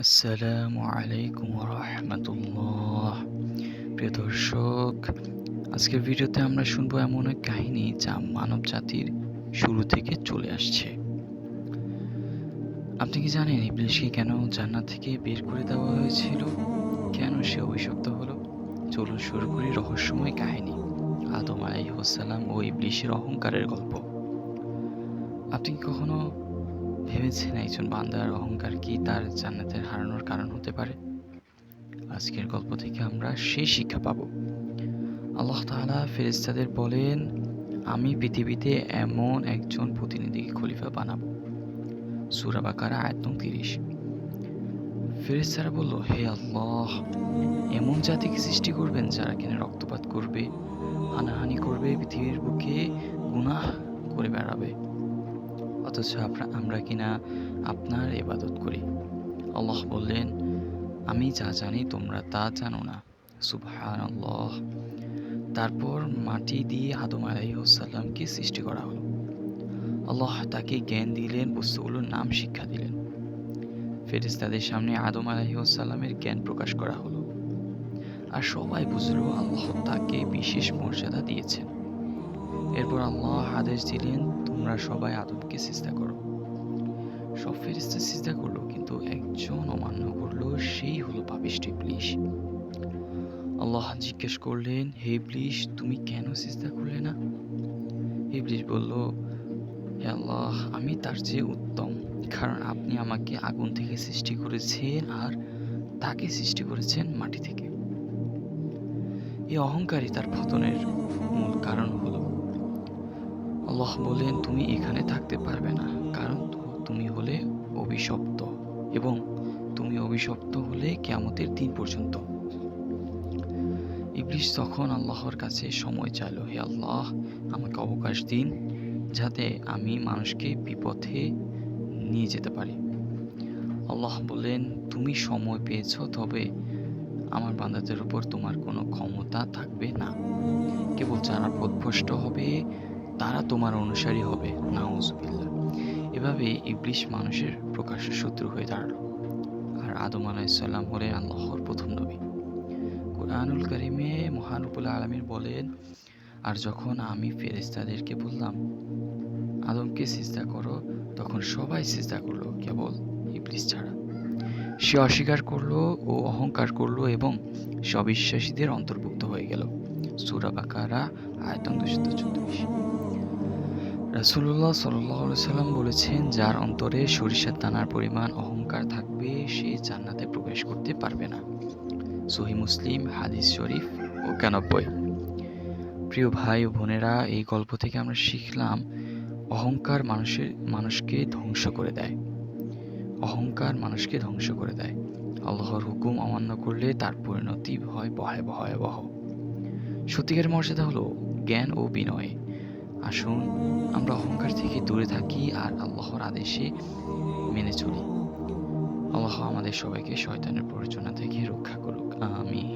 আসসালামু আলাইকুম রহমতুল্লাহ প্রিয় দর্শক, আজকের ভিডিওতে আমরা শুনব এমন এক কাহিনী যা মানব জাতির শুরু থেকে চলে আসছে। আপনি কি জানেন ইবলিশকে কেন জান্নাত থেকে বের করে দেওয়া হয়েছিল? কেন সে অভিশপ্ত হলো? চলুন শুরু করি রহস্যময় কাহিনী, আদম আলাইহসাল্লাম ও ইবলিশের অহংকারের গল্প। আপনি কখনো ভেবেছেন একজন বান্দার অহংকার কি তার জান্নাতের হারানোর কারণ হতে পারে? আজকের গল্প থেকে আমরা সেই শিক্ষা পাব। আল্লাহ তাআলা ফেরেশতাদের বলেন, আমি পৃথিবীতে এমন একজন প্রতিনিধিকে খলিফা বানাবো। সূরা বাকারা, আয়াত নং তিরিশ। ফেরেশতারা বলল, হে আল্লাহ, এমন জাতিকে সৃষ্টি করবেন যারা কিনা রক্তপাত করবে, হানাহানি করবে, পৃথিবীর বুকে গুনাহ করে বেড়াবে। অথচ আমরা কিনা আপনার এবাদত করি। আল্লাহ বললেন, আমি যা জানি তোমরা তা জানো না। সুবহান আল্লাহ তারপর মাটি দিয়ে আদম আলাইসাল্লামকে সৃষ্টি করা হলো। আল্লাহ তাকে জ্ঞান দিলেন, বস্তুগুলোর নাম শিক্ষা দিলেন। ফেরেশতাদের সামনে আদম আলাইসাল্লামের জ্ঞান প্রকাশ করা হলো। আর সবাই বুঝলো, আল্লাহ তাকে বিশেষ মর্যাদা দিয়েছেন। এরপর আল্লাহ আদেশ দিলেন তোমরা সবাই আদমকে সিজদা করো। সব ফেরেশতা সিজদা করল, কিন্তু একজন অমান্য করল, সেই হলো পাপিষ্ঠ ইবলিশ। আল্লাহ জিজ্ঞেস করলেন, হে ইবলিশ, তুমি কেন সিজদা করলে না? ইবলিশ বলল, হে আল্লাহ, আমি তার চেয়ে উত্তম, কারণ আপনি আমাকে আগুন থেকে সৃষ্টি করেছেন আর তাকে সৃষ্টি করেছেন মাটি থেকে। এই অহংকারই তার পতনের মূল কারণ হলো আল্লাহ বলেন, তুমি এখানে থাকতে পারবে না, কারণ তুমি হলে অভিশপ্ত এবং তুমি অভিশপ্ত হলে কেয়ামতের দিন পর্যন্ত। ইবলিশ তখন আল্লাহর কাছে সময় চাইলো, হে আল্লাহ, আমাকে অবকাশ দিন যাতে আমি মানুষকে বিপথে নিয়ে যেতে পারি। আল্লাহ বললেন তুমি সময় পেয়েছ, তবে আমার বান্দাদের উপর তোমার কোনো ক্ষমতা থাকবে না। কেবল যারা পথভ্রষ্ট হবে তারা তোমার অনুসারী হবে, নাউজুবিল্লাহ। এভাবে ইবলিশ মানুষের প্রকাশ্য শত্রু হয়ে দাঁড়াল। আর আদম আলাইসাল্লাম হলেন আল্লাহর প্রথম নবী। কোরআনুল করিমে মহানুবুল আলমীর বলেন, আর যখন আমি ফেরেস্তাদেরকে বললাম, আদমকে সিজদা করো, তখন সবাই সিজদা করল, কেবল ইবলিশ ছাড়া। সে অস্বীকার করল ও অহংকার করল এবং সবিশ্বাসীদের অন্তর্ভুক্ত হয়ে গেল। সুরা বাকারা আয়তন দুশো চৌত্রিশ। রাসুল্লাহ সাল্লাম বলেছেন, যার অন্তরে সরিষার দানার পরিমাণ অহংকার থাকবে, সে জান্নাতে প্রবেশ করতে পারবে না। সহি মুসলিম, হাদিস শরীফ, একানব্বই। প্রিয় ভাই ও বোনেরা, এই গল্প থেকে আমরা শিখলাম, অহংকার মানুষের, মানুষকে ধ্বংস করে দেয়। অহংকার মানুষকে ধ্বংস করে দেয়। আল্লাহর হুকুম অমান্য করলে তার পরিণতি হয় ভয় ভয়াবহ। সত্যিকার মর্যাদা হলো জ্ঞান ও বিনয়। আসুন, আমরা অহংকার থেকে দূরে থাকি আর আল্লাহর আদেশে মেনে চলি। আল্লাহ আমাদের সবাইকে শয়তানের প্ররোচনা থেকে রক্ষা করুক। আমিন।